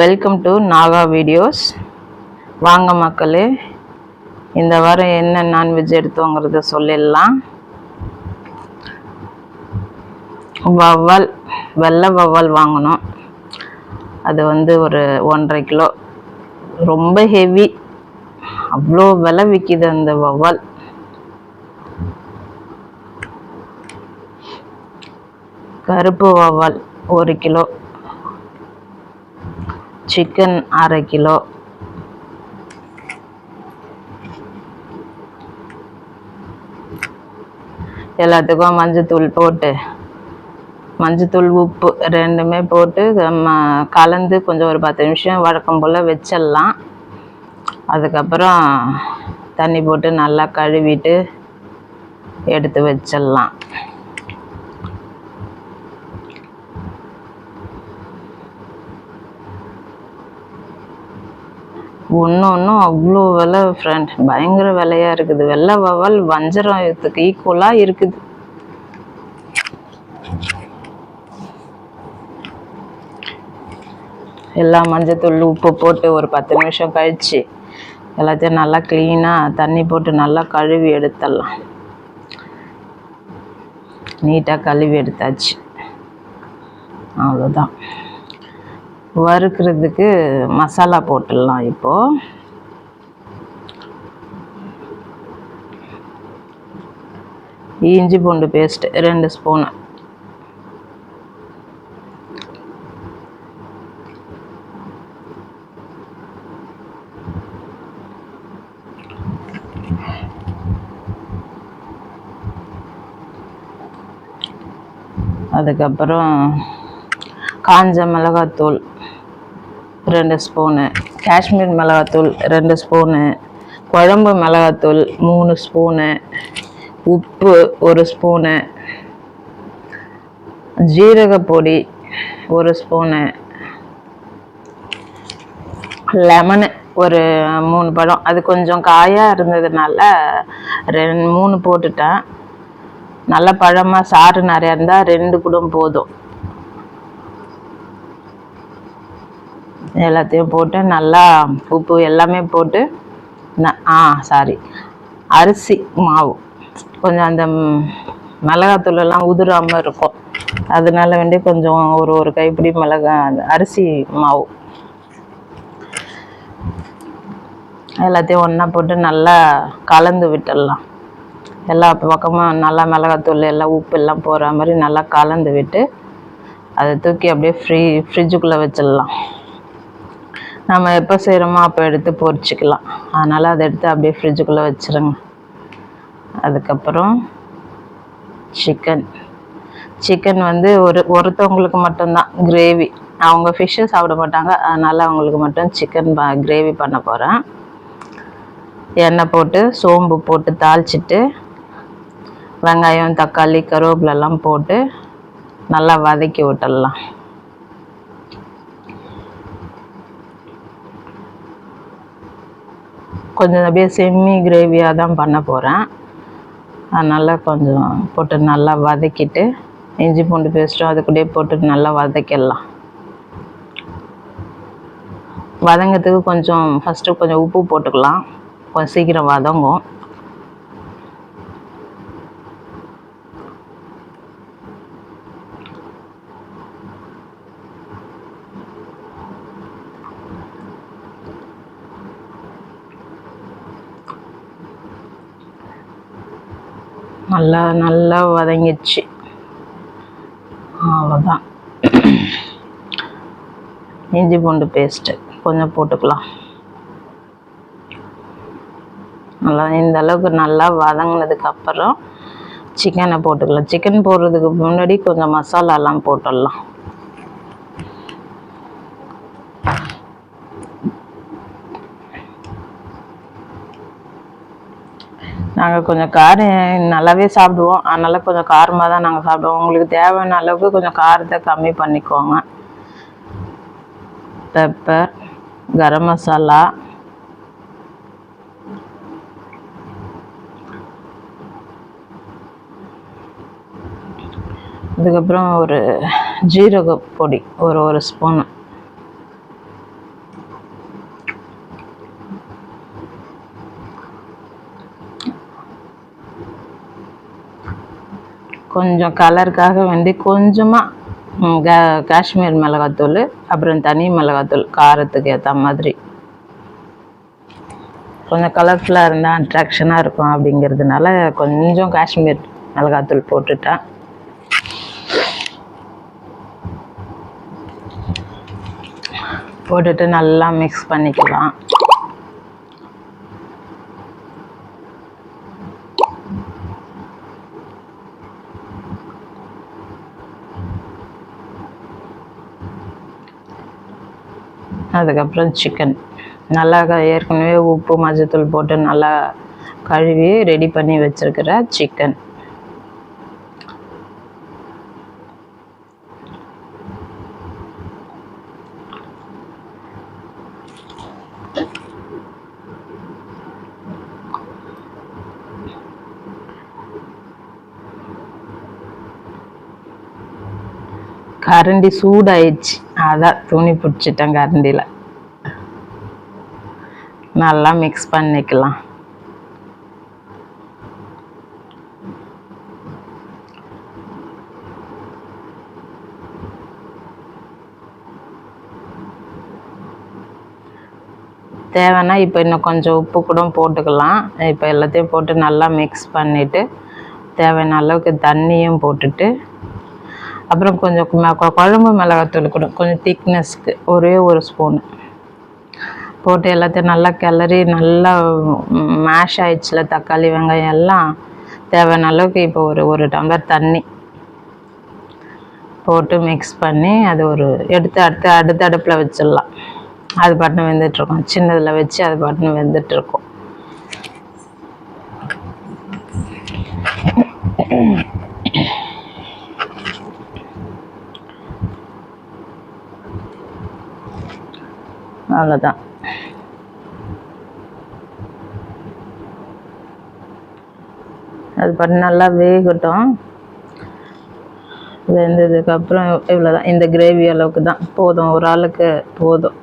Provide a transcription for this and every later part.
Welcome to Naga videos வாங்க மக்களே இந்த வாரம் என்ன நான்வெஜ் எடுத்தோங்கிறத சொல்லிடலாம். வவ்வால் வெள்ளை வவ்வால் வாங்கினோம் அது வந்து ஒரு ஒன்றரை கிலோ. ரொம்ப ஹெவி அவ்வளோ விலை விற்கிது அந்த வவ்வால். கருப்பு வவ்வால் ஒரு கிலோ. சிக்கன் அரை கிலோ. எல்லாத்துக்கும் மஞ்சத்தூள் போட்டு மஞ்சத்தூள் உப்பு ரெண்டுமே போட்டு கலந்து கொஞ்சம் ஒரு பத்து நிமிஷம் வழக்கம் போல் வச்சிடலாம். அதுக்கப்புறம் தண்ணி போட்டு நல்லா கழுவிட்டு எடுத்து வச்சிடலாம். ஒன்று ஒன்றும் அவ்வளோ விலை ஃப்ரெண்ட் பயங்கர விலையாக இருக்குது. வெள்ளை வவால் வஞ்சரத்துக்கு ஈக்குவலாக இருக்குது. எல்லா மஞ்சத்தூள் உப்பு போட்டு ஒரு பத்து நிமிஷம் கழிச்சு எல்லாத்தையும் நல்லா க்ளீனாக தண்ணி போட்டு நல்லா கழுவி எடுத்துடலாம். நீட்டாக கழுவி எடுத்தாச்சு. அவ்வளோதான் வறுக்கிறதுக்கு மசாலா போட்டுடலாம் இப்போது இஞ்சி பூண்டு பேஸ்ட் ரெண்டு ஸ்பூனு அதுக்கப்புறம் காஞ்ச மிளகாத்தூள். ரெண்டு ஸ்பூனு காஷ்மீர் மிளகாத்தூள் ரெண்டு ஸ்பூனு குழம்பு மிளகாத்தூள் மூணு ஸ்பூனு உப்பு ஒரு ஸ்பூனு ஜீரகப்பொடி ஒரு ஸ்பூனு லெமனு ஒரு மூணு பழம். அது கொஞ்சம் காயாக இருந்ததுனால ரெண்டு மூணு போட்டுட்டேன். நல்ல பழமாக சாறு நிறையா இருந்தால் ரெண்டு கூட போதும். எல்லாத்தையும் போட்டு நல்லா உப்பு எல்லாமே போட்டு ந- ஆ சாரி அரிசி மாவு. கொஞ்சம் அந்த மிளகாத்தூளெல்லாம் மிளகாத்தூள் எல்லாம் உதிராமல் இருக்கும். அதனால வேண்டி கொஞ்சம் ஒரு ஒரு கைப்பிடி மிளகா அரிசி மாவு. எல்லாத்தையும் ஒன்றா போட்டு நல்லா கலந்து விட்டுடலாம். எல்லா பக்கமும் நல்லா மிளகாத்தூள் எல்லாம் உப்பு எல்லாம் போகிற மாதிரி நல்லா கலந்து விட்டு அதை தூக்கி அப்படியே ஃப்ரீ ஃப்ரிட்ஜுக்குள்ளே வச்சிடலாம். நம்ம எப்போ செய்கிறோமோ அப்போ எடுத்து பொரிச்சிக்கலாம் அதனால் அதை எடுத்து அப்படியே ஃப்ரிட்ஜுக்குள்ளே வச்சிருங்க. அதுக்கப்புறம் சிக்கன் சிக்கன் வந்து ஒரு ஒருத்தவங்களுக்கு மட்டும்தான். கிரேவி அவங்க ஃபிஷ்ஷு சாப்பிட மாட்டாங்க. அதனால் அவங்களுக்கு மட்டும் சிக்கன் ப கிரேவி பண்ண போகிறேன் எண்ணெய் போட்டு சோம்பு போட்டு தாளிச்சிட்டு வெங்காயம் தக்காளி கருவேப்பிலெல்லாம் போட்டு நல்லா வதக்கி விட்டுடலாம். கொஞ்சம் அப்படியே செம்மி கிரேவியாக தான் பண்ண போகிறேன் அதனால் கொஞ்சம் போட்டு நல்லா வதக்கிட்டு இஞ்சி பூண்டு பேஸ்ட்டும் அது கூடயே போட்டு நல்லா வதக்கிடலாம். வதங்கிறதுக்கு கொஞ்சம் ஃபஸ்ட்டு கொஞ்சம் உப்பு போட்டுக்கலாம். கொஞ்சம் சீக்கிரம் வதங்கும். நல்லா நல்லா வதங்கிடுச்சு. அவ்வளோதான் இஞ்சி பூண்டு பேஸ்ட்டு கொஞ்சம் போட்டுக்கலாம். நல்லா இந்த அளவுக்கு நல்லா வதங்கினதுக்கு அப்புறம் சிக்கனை போட்டுக்கலாம். சிக்கன் போடுறதுக்கு முன்னாடி கொஞ்சம் மசாலாலாம் போட்டுடலாம். நாங்கள் கொஞ்சம் காரம் நல்லாவே சாப்பிடுவோம். அதனால் கொஞ்சம் காரமாக தான் நாங்கள் சாப்பிடுவோம். உங்களுக்கு தேவையான அளவுக்கு கொஞ்சம் காரத்தை கம்மி பண்ணிக்கோங்க. பெப்பர் கரம் மசாலா. அதுக்கப்புறம் ஒரு ஜீரக பொடி ஒரு ஒரு ஸ்பூனு. கொஞ்சம் கலருக்காக வேண்டி கொஞ்சமாக காஷ்மீர் மிளகாத்தூள் அப்புறம் தனி மிளகாத்தூள் காரத்துக்கு ஏற்ற மாதிரி. கொஞ்சம் கலர்ஃபுல்லாக இருந்தால் அட்ராக்ஷனாக இருக்கும் அப்படிங்கிறதுனால கொஞ்சம் காஷ்மீர் மிளகாத்தூள் போட்டுட்டேன் போட்டுட்டு நல்லா மிக்ஸ் பண்ணிக்கலாம். அதுக்கப்புறம் சிக்கன் நல்லா ஏற்கனவே உப்பு மஞ்சத்தூள் போட்டு நல்லா கழுவி ரெடி பண்ணி வச்சிருக்கிற சிக்கன் கரண்டி சூடாயிடுச்சு. அதான் துணி பிடிச்சிட்டேன் கரண்டியில் நல்லா மிக்ஸ் பண்ணிக்கலாம். தேவைன்னா இப்போ இன்னும் கொஞ்சம் உப்பு கூட போட்டுக்கலாம். இப்போ எல்லாத்தையும் போட்டு நல்லா மிக்ஸ் பண்ணிவிட்டு தேவையான அளவுக்கு தண்ணியும் போட்டுட்டு அப்புறம் கொஞ்சம் குழம்பு மிளகாத்தூள் கூட கொஞ்சம் திக்னஸ்க்கு ஒரே ஒரு ஸ்பூன் போட்டு எல்லாத்தையும் நல்லா கிளறி நல்லா மேஷ் ஆயிடுச்சுல தக்காளி வெங்காயம் எல்லாம். தேவையான அளவுக்கு இப்போ ஒரு ஒரு டம்ளர் தண்ணி போட்டு மிக்ஸ் பண்ணி அது ஒரு எடுத்து அடுத்து அடுத்த அடுப்பில் வச்சிடலாம். அது பாட்டுன்னு வெந்துட்டுருக்கோம். சின்னதில் வச்சு அது பாட்டுன்னு வெந்துட்டுருக்கும். அவ்வளோதான் அது பண்ணி நல்லா வேகட்டும். வெந்ததுக்கப்புறம் இவ்வளோதான் இந்த கிரேவி அளவுக்கு தான் போதும். ஒரு ஆளுக்கு போதும்.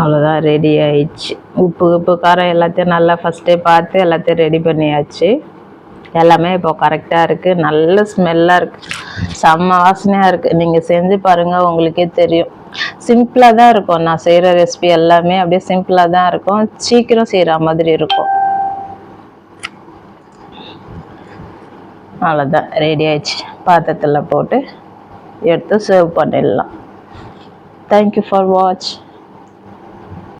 அவ்வளோதான் ரெடி ஆயிடுச்சு. உப்பு உப்பு காரம் எல்லாத்தையும் நல்லா ஃபஸ்ட்டே பார்த்து எல்லாத்தையும் ரெடி பண்ணியாச்சு. எல்லாமே இப்போ கரெக்டாக இருக்குது நல்ல ஸ்மெல்லாக இருக்குது செம்ம வாசனையாக இருக்குது நீங்கள் செஞ்சு பாருங்கள் உங்களுக்கே தெரியும். சிம்பிளாக தான் இருக்கும். நான் செய்கிற ரெசிபி எல்லாமே அப்படியே சிம்பிளாக தான் இருக்கும். சீக்கிரம் செய்கிற மாதிரி இருக்கும். அவ்வளோதான் ரெடி ஆயிடுச்சு. பாத்திரத்தில் போட்டு எடுத்து சர்வ் பண்ணிடலாம். Thank you for watch